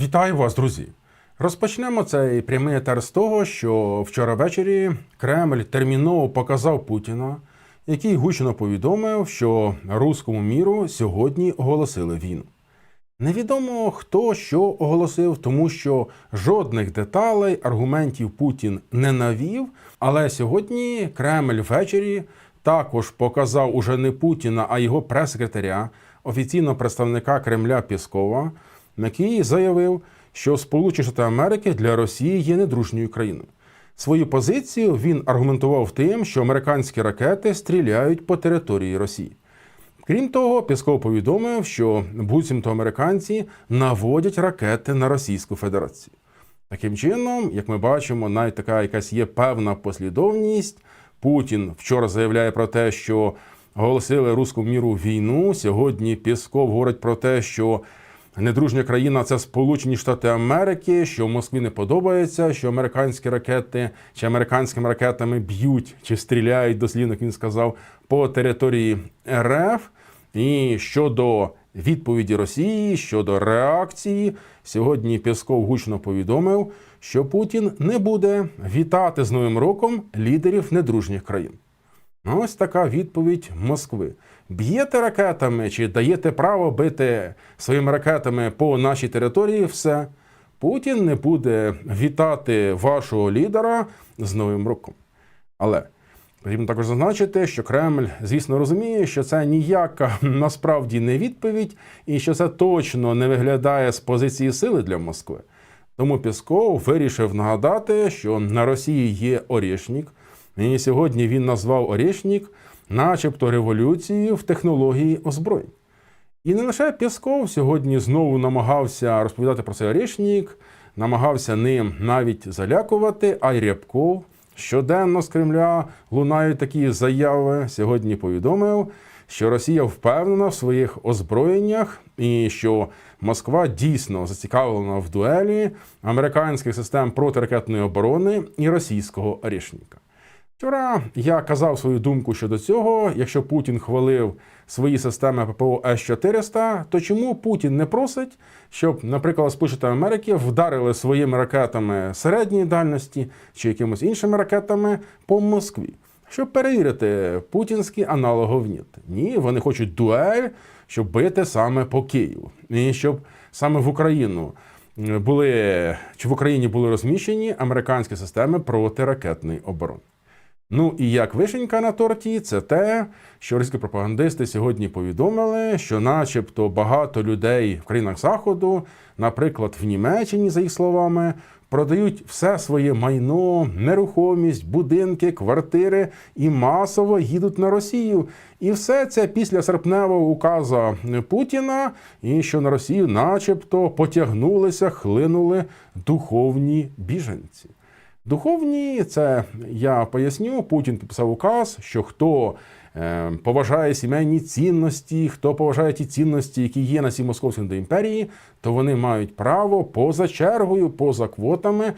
Вітаю вас, друзі! Розпочнемо цей прямий етер з того, що вчора ввечері Кремль терміново показав Путіна, який гучно повідомив, що руському міру сьогодні оголосили війну. Невідомо хто що оголосив, тому що жодних деталей, аргументів Путін не навів. Але сьогодні Кремль ввечері також показав уже не Путіна, а його прес-секретаря, офіційного представника Кремля Піскова, який заявив, що Сполучені Штати Америки для Росії є недружньою країною. Свою позицію він аргументував тим, що американські ракети стріляють по території Росії. Крім того, Пісков повідомив, що буцімто американці наводять ракети на Російську Федерацію. Таким чином, як ми бачимо, навіть така якась є певна послідовність. Путін вчора заявляє про те, що оголосили руському міру війну. Сьогодні Пісков говорить про те, що недружня країна це Сполучені Штати Америки, що Москві не подобається, що американські ракети чи американськими ракетами б'ють чи стріляють, дослівно як він сказав, по території РФ. І щодо відповіді Росії, щодо реакції, сьогодні Пісков гучно повідомив, що Путін не буде вітати з Новим роком лідерів недружніх країн. Ось така відповідь Москви. Б'єте ракетами чи даєте право бити своїми ракетами по нашій території, все. Путін не буде вітати вашого лідера з Новим роком. Але потрібно також зазначити, що Кремль, звісно, розуміє, що це ніяка насправді не відповідь, і що це точно не виглядає з позиції сили для Москви. Тому Пісков вирішив нагадати, що на Росії є Орєшнік, і сьогодні він назвав Орєшнік, начебто революцією в технології озброєнь. І не лише Пісков сьогодні знову намагався розповідати про цей Орєшнік, намагався ним навіть залякувати, а й Рябков щоденно з Кремля лунають такі заяви. Сьогодні повідомив, що Росія впевнена в своїх озброєннях і що Москва дійсно зацікавлена в дуелі американських систем протиракетної оборони і російського Орєшніка. Вчора я казав свою думку щодо цього. Якщо Путін хвалив свої системи ППО С-400, то чому Путін не просить, щоб, наприклад, Сполучені Америки вдарили своїми ракетами середньої дальності чи якимось іншими ракетами по Москві, щоб перевірити путінські аналоговні? Ні, вони хочуть дуель, щоб бити саме по Києву, і щоб саме в Україну були чи в Україні були розміщені американські системи протиракетної оборони. Ну і як вишенька на торті, це те, що російські пропагандисти сьогодні повідомили, що, начебто, багато людей в країнах Заходу, наприклад, в Німеччині, за їх словами, продають все своє майно, нерухомість, будинки, квартири і масово їдуть на Росію. І все це після серпневого указу Путіна, і що на Росію, начебто, потягнулися, хлинули духовні біженці. Духовні, це я поясню. Путін підписав указ, що хто е, поважає сімейні цінності, хто поважає ті цінності, які є на цій московській імперії, то вони мають право поза чергою, поза квотами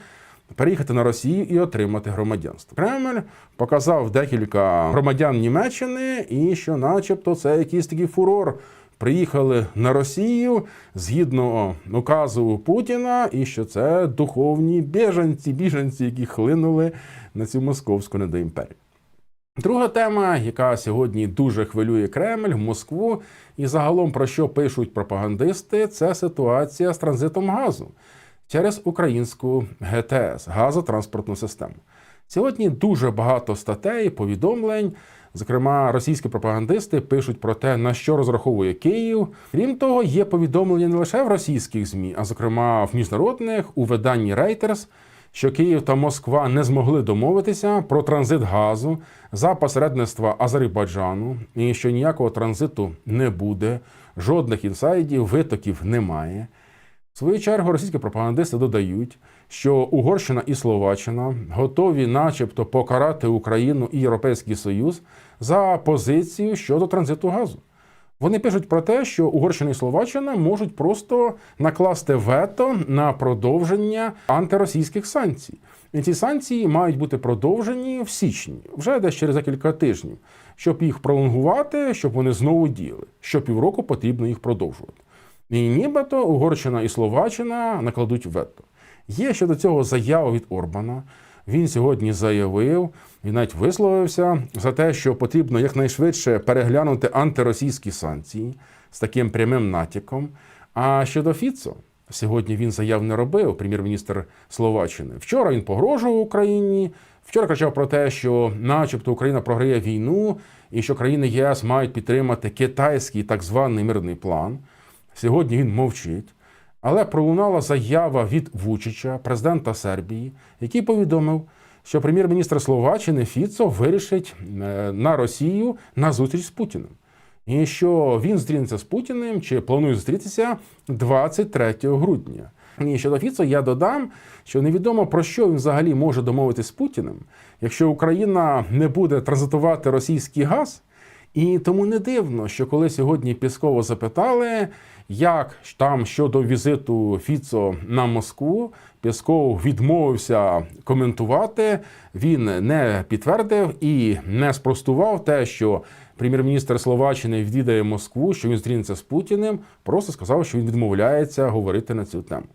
переїхати на Росію і отримати громадянство. Кремль показав декілька громадян Німеччини, і що, начебто, це якийсь такий фурор. Приїхали на Росію згідно указу Путіна, і що це духовні біженці, біженці, які хлинули на цю московську недоімперію. Друга тема, яка сьогодні дуже хвилює Кремль, Москву, і загалом про що пишуть пропагандисти, це ситуація з транзитом газу через українську ГТС газотранспортну систему. Сьогодні дуже багато статей, повідомлень. Зокрема, російські пропагандисти пишуть про те, на що розраховує Київ. Крім того, є повідомлення не лише в російських змі, а зокрема в міжнародних у виданні Reuters, що Київ та Москва не змогли домовитися про транзит газу за посередництва Азербайджану, і що ніякого транзиту не буде, жодних інсайдів, витоків немає. В свою чергу російські пропагандисти додають, що Угорщина і Словаччина готові, начебто, покарати Україну і Європейський Союз за позицію щодо транзиту газу. Вони пишуть про те, що Угорщина і Словаччина можуть просто накласти вето на продовження антиросійських санкцій. І ці санкції мають бути продовжені в січні, вже десь через декілька тижнів, щоб їх пролонгувати, щоб вони знову діяли. Що півроку потрібно їх продовжувати. І нібито Угорщина і Словаччина накладуть вето. Є щодо цього заява від Орбана. Він сьогодні заявив і навіть висловився за те, що потрібно якнайшвидше переглянути антиросійські санкції з таким прямим натяком. А щодо Фіцо, сьогодні він заяв не робив, прем'єр-міністр Словаччини. Вчора він погрожував Україні. Вчора кричав про те, що, начебто, Україна програє війну, і що країни ЄС мають підтримати китайський так званий мирний план. Сьогодні він мовчить. Але пролунала заява від Вучича, президента Сербії, який повідомив, що прем'єр-міністр Словаччини Фіцо вирішить е, на Росію на зустріч з Путіним. І що він зустрінеться з Путіним чи планує зустрітися 23 грудня. І щодо Фіцо я додам, що невідомо про що він взагалі може домовитися з Путіним, якщо Україна не буде транзитувати російський газ. І тому не дивно, що коли сьогодні Пісково запитали, як там щодо візиту Фіцо на Москву, Пісков відмовився коментувати. Він не підтвердив і не спростував те, що прем'єр-міністр Словаччини відвідає Москву, що він зустрінеться з Путіним. Просто сказав, що він відмовляється говорити на цю тему.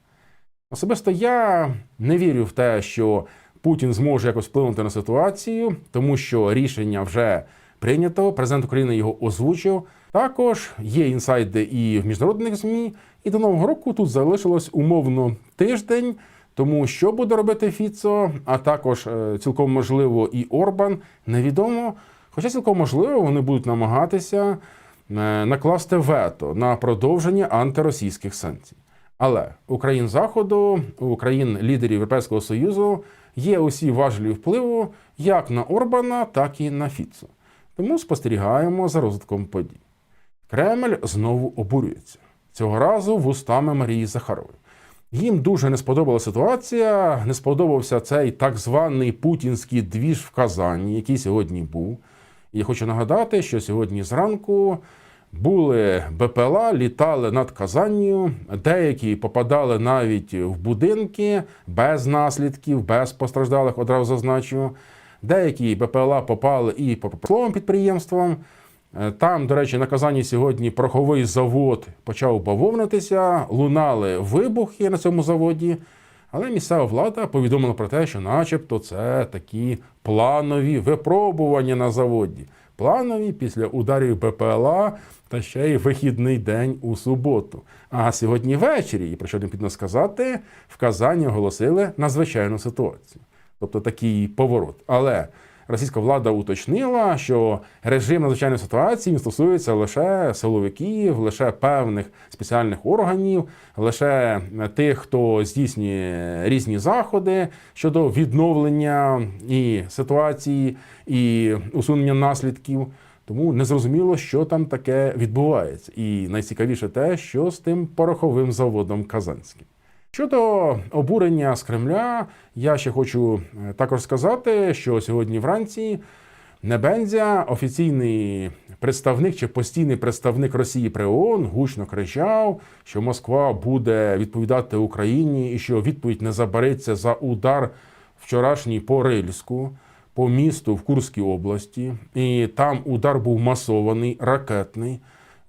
Особисто я не вірю в те, що Путін зможе якось вплинути на ситуацію, тому що рішення вже прийнято. Президент України його озвучив. Також є інсайди і в міжнародних змі. І до нового року тут залишилось умовно тиждень. Тому що буде робити Фіцо, а також е, цілком можливо і Орбан, невідомо. Хоча цілком можливо, вони будуть намагатися е, накласти вето на продовження антиросійських санкцій. Але у країн Заходу, у країн лідерів Європейського Союзу є усі важелі впливу як на Орбана, так і на Фіцо. Тому спостерігаємо за розвитком подій. Кремль знову обурюється цього разу вустами Марії Захарової. Їм дуже не сподобалася ситуація, не сподобався цей так званий путінський двіж в Казані, який сьогодні був. І я хочу нагадати, що сьогодні зранку були БПЛА, літали над Казанню, деякі попадали навіть в будинки без наслідків, без постраждалих, одразу зазначу. Деякі БПЛА попали і по промисловим підприємствам. Е, Там, до речі, на Казані сьогодні пороховий завод почав бавовнитися, лунали вибухи на цьому заводі. Але місцева влада повідомила про те, що, начебто, це такі планові випробування на заводі. Планові після ударів БПЛА та ще й вихідний день у суботу. А сьогодні ввечері, і про що необхідно сказати, в Казані оголосили надзвичайну ситуацію. Тобто такий поворот. Але російська влада уточнила, що режим надзвичайної ситуації він стосується лише силовиків, лише певних спеціальних органів, лише тих, хто здійснює різні заходи щодо відновлення і ситуації, і усунення наслідків. Тому незрозуміло, що там таке відбувається. І найцікавіше те, що з тим пороховим заводом Казанським. Щодо обурення з Кремля, я ще хочу е, також сказати, що сьогодні вранці Небензя, офіційний представник чи постійний представник Росії при ООН, гучно кричав, що Москва буде відповідати Україні і що відповідь не забереться за удар вчорашній по Рильську, по місту в Курській області. І там удар був масований, ракетний.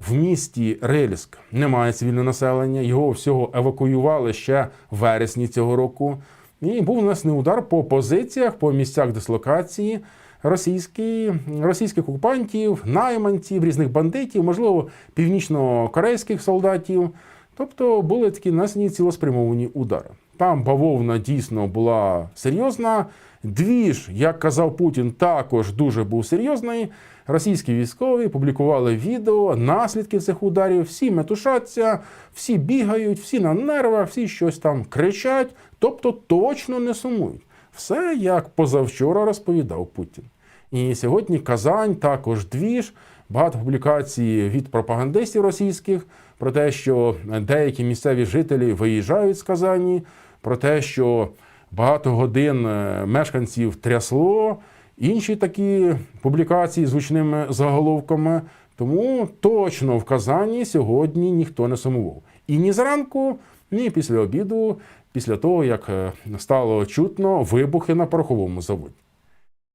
В місті Рильськ немає цивільного населення, його всього евакуювали ще в вересні цього року. І був нанесений удар по позиціях, по місцях дислокації російські, російських окупантів, найманців, різних бандитів, можливо, північно-корейських солдатів. Тобто були такі нанесені цілеспрямовані удари. Там бавовна дійсно була серйозна. Двіж, як казав Путін, також дуже був серйозний. Російські військові публікували відео, наслідки цих ударів, всі метушаться, всі бігають, всі на нервах, всі щось там кричать, тобто точно не сумують. Все як позавчора розповідав Путін. І сьогодні Казань також двіж, багато публікацій від пропагандистів російських про те, що деякі місцеві жителі виїжджають з Казані, про те, що багато годин е, мешканців трясло, інші такі публікації з гучними заголовками. Тому точно в Казані сьогодні ніхто не сумував. І ні зранку, ні після обіду, після того, як е, стало чутно вибухи на пороховому заводі.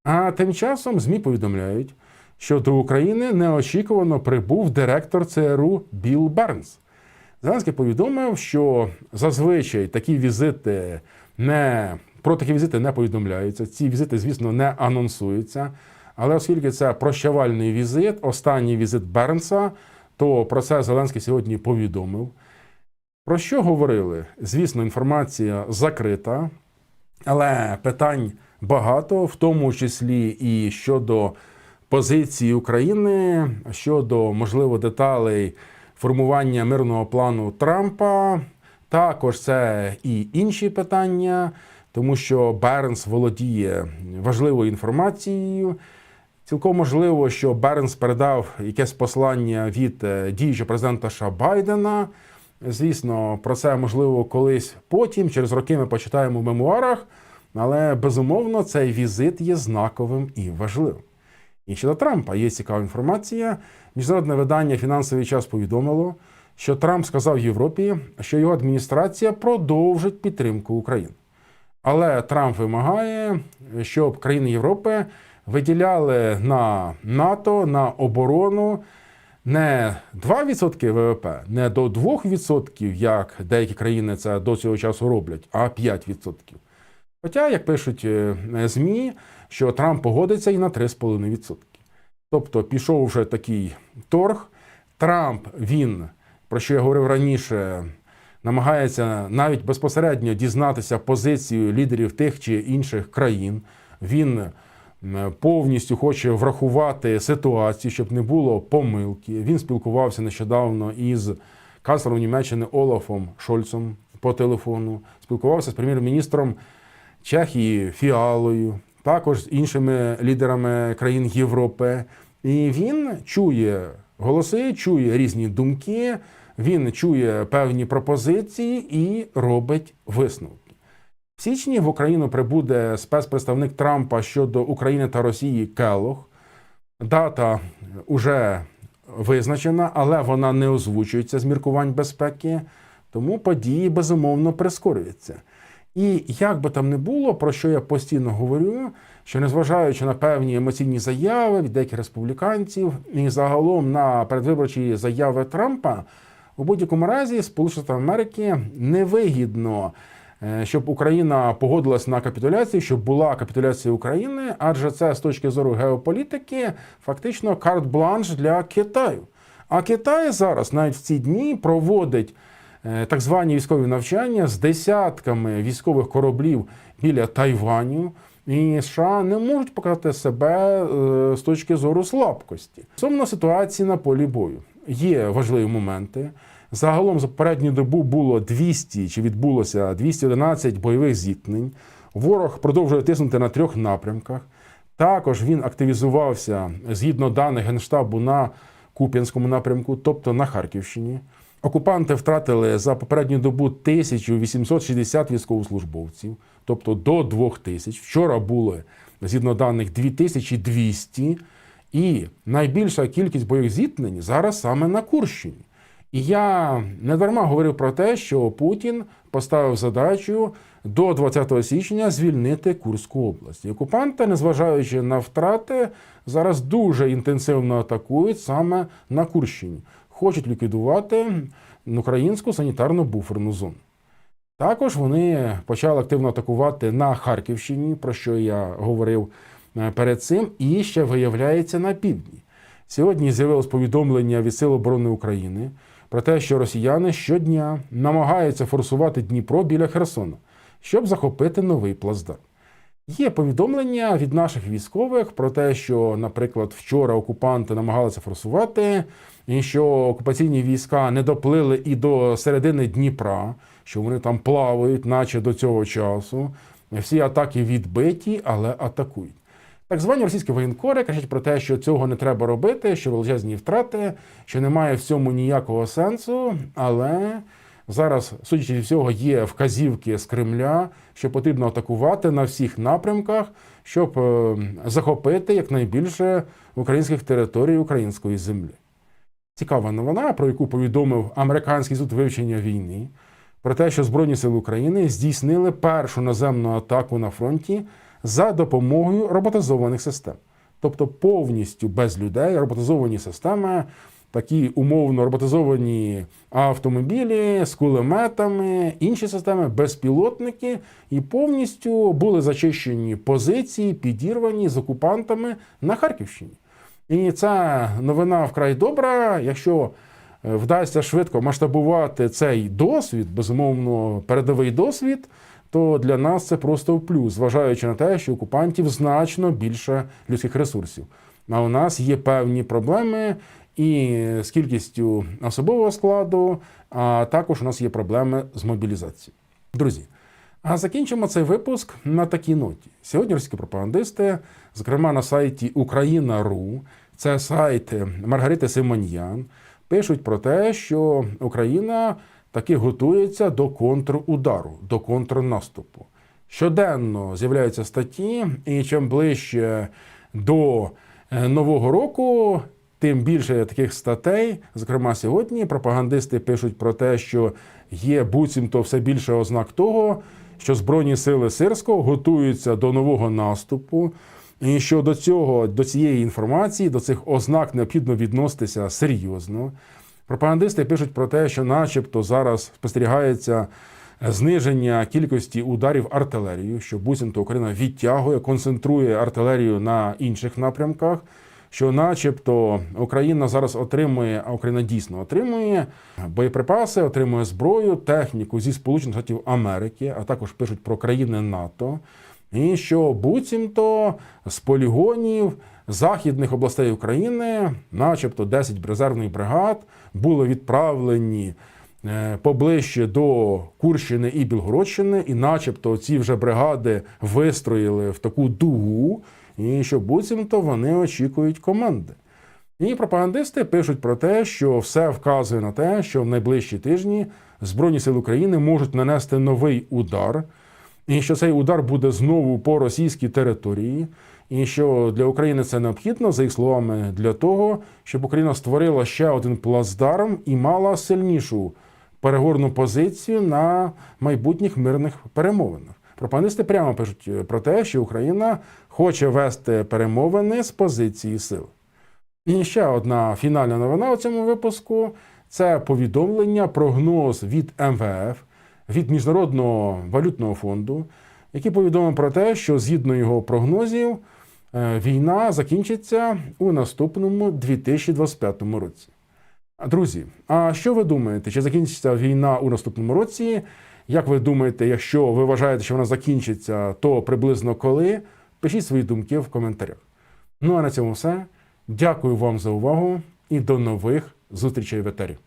А тим часом ЗМІ повідомляють, що до України неочікувано прибув директор ЦРУ Білл Бернс. Зеленський повідомив, що зазвичай такі візити не про такі візити не повідомляються. Ці візити, звісно, не анонсуються. Але оскільки це прощавальний візит, останній візит Бернса, то про це Зеленський сьогодні повідомив. Про що говорили? Звісно, інформація закрита, але питань багато, в тому числі і щодо позиції України, щодо можливо деталей формування мирного плану Трампа. Також це і інші питання, тому що Бернс володіє важливою інформацією. Цілком можливо, що Бернс передав якесь послання від е, діючого президента США Байдена. Звісно, про це можливо колись потім, через роки ми почитаємо в мемуарах, але безумовно цей візит є знаковим і важливим. І щодо Трампа є цікава інформація. Міжнародне видання Фінансовий час повідомило, що Трамп сказав Європі, що його адміністрація продовжить підтримку України. Але Трамп вимагає, щоб країни Європи виділяли на НАТО, на оборону не 2% ВВП, не до 2%, як деякі країни це до цього часу роблять, а 5%. Хоча, як пишуть е, ЗМІ, що Трамп погодиться і на 3,5%. Тобто пішов вже такий торг. Трамп, він, про що я говорив раніше, намагається навіть безпосередньо дізнатися позицію лідерів тих чи інших країн. Він повністю хоче врахувати ситуацію, щоб не було помилки. Він спілкувався нещодавно із канцлером Німеччини Олафом Шольцем по телефону, спілкувався з прем'єр-міністром Чехії Фіалою, також з іншими лідерами країн Європи. І він чує голоси, чує різні думки, він чує певні пропозиції і робить висновки. В січні в Україну прибуде спецпредставник Трампа щодо України та Росії Келох. Дата вже визначена, але вона не озвучується з міркувань безпеки, тому події безумовно прискорюються. І як би там не було, про що я постійно говорю, що незважаючи на певні емоційні заяви від деяких республіканців і загалом на передвиборчі заяви Трампа, у будь-якому разі Сполучені Штати Америки невигідно, е, щоб Україна погодилась на капітуляцію, щоб була капітуляція України, адже це з точки зору геополітики фактично карт-бланш для Китаю. А Китай зараз навіть в ці дні проводить так звані військові навчання з десятками військових кораблів біля Тайваню. І США не можуть показати себе е, з точки зору слабкості. Стосовно ситуації на полі бою є важливі моменти. Загалом за попередню добу було 200 чи відбулося 211 бойових зіткнень. Ворог продовжує тиснути на трьох напрямках. Також він активізувався згідно даних Генштабу на Куп'янському напрямку, тобто на Харківщині. Окупанти втратили за попередню добу 1860 військовослужбовців, тобто до 2000. Вчора було, згідно даних, 2200. І найбільша кількість бойових зіткнень зараз саме на Курщині. І я не дарма говорив про те, що Путін поставив задачу до 20 січня звільнити Курську область. І окупанти, незважаючи на втрати, зараз дуже інтенсивно атакують саме на Курщині. Хочуть ліквідувати українську санітарну буферну зону. Також вони почали активно атакувати на Харківщині, про що я говорив е, перед цим, і ще виявляється на півдні. Сьогодні з'явилось повідомлення від Сил оборони України про те, що росіяни щодня намагаються форсувати Дніпро біля Херсона, щоб захопити новий плацдарм. Є повідомлення від наших військових про те, що, наприклад, вчора окупанти намагалися форсувати, і що окупаційні війська не доплили і до середини Дніпра, що вони там плавають, наче до цього часу. Всі атаки відбиті, але атакують. Так звані російські воєнкори кажуть про те, що цього не треба робити, що величезні втрати, що немає в цьому ніякого сенсу. Але зараз, судячи всього, є вказівки з Кремля, що потрібно атакувати на всіх напрямках, щоб е, захопити якнайбільше українських територій української землі. Цікава новина, про яку повідомив американський суд вивчення війни, про те, що Збройні сили України здійснили першу наземну атаку на фронті за допомогою роботизованих систем. Тобто повністю без людей роботизовані системи такі умовно роботизовані автомобілі з кулеметами, інші системи, безпілотники, і повністю були зачищені позиції, підірвані з окупантами на Харківщині. І ця новина вкрай добра. Якщо е, вдасться швидко масштабувати цей досвід, безумовно, передовий досвід, то для нас це просто в плюс, зважаючи на те, що окупантів значно більше людських ресурсів. А у нас є певні проблеми і з кількістю особового складу, а також у нас є проблеми з мобілізацією. Друзі, а закінчимо цей випуск на такій ноті. Сьогодні російські пропагандисти, зокрема на сайті Україна.ру, це сайт Маргарити Симоньян, пишуть про те, що Україна таки готується до контрудару, до контрнаступу. Щоденно з'являються статті, і чим ближче до е, нового року, тим більше таких статей. Зокрема, сьогодні пропагандисти пишуть про те, що є буцімто все більше ознак того, що Збройні сили Сирського готуються до нового наступу. І що до цього, до цієї інформації, до цих ознак необхідно відноситися серйозно. Пропагандисти пишуть про те, що, начебто, зараз спостерігається зниження кількості ударів артилерією, що буцімто Україна відтягує, концентрує артилерію на інших напрямках. Що, начебто, Україна зараз отримує, а Україна дійсно отримує боєприпаси, отримує зброю, техніку зі Сполучених Штатів Америки, а також пишуть про країни НАТО. І що буцімто з полігонів західних областей України, начебто 10 резервних бригад, були відправлені поближче до Курщини і Білгородщини, і начебто ці вже бригади вистроїли в таку дугу, і що буцімто вони очікують команди. І пропагандисти пишуть про те, що все вказує на те, що в найближчі тижні Збройні сили України можуть нанести новий удар, і що цей удар буде знову по російській території, і що для України це необхідно, за їх словами, для того, щоб Україна створила ще один плацдарм і мала сильнішу переговорну позицію на майбутніх мирних перемовинах. Пропагандисти прямо пишуть е, про те, що Україна хоче вести перемовини з позиції сил. І ще одна фінальна новина у цьому випуску це повідомлення, прогноз від МВФ, від Міжнародного валютного фонду, який повідомив про те, що згідно його прогнозів, е, війна закінчиться у наступному 2025 році. Друзі, а що ви думаєте? Чи закінчиться війна у наступному році? Як ви думаєте, якщо ви вважаєте, що вона закінчиться, то приблизно коли? Пишіть свої думки в коментарях. Ну а на цьому все. Дякую вам за увагу і до нових зустрічей в етері.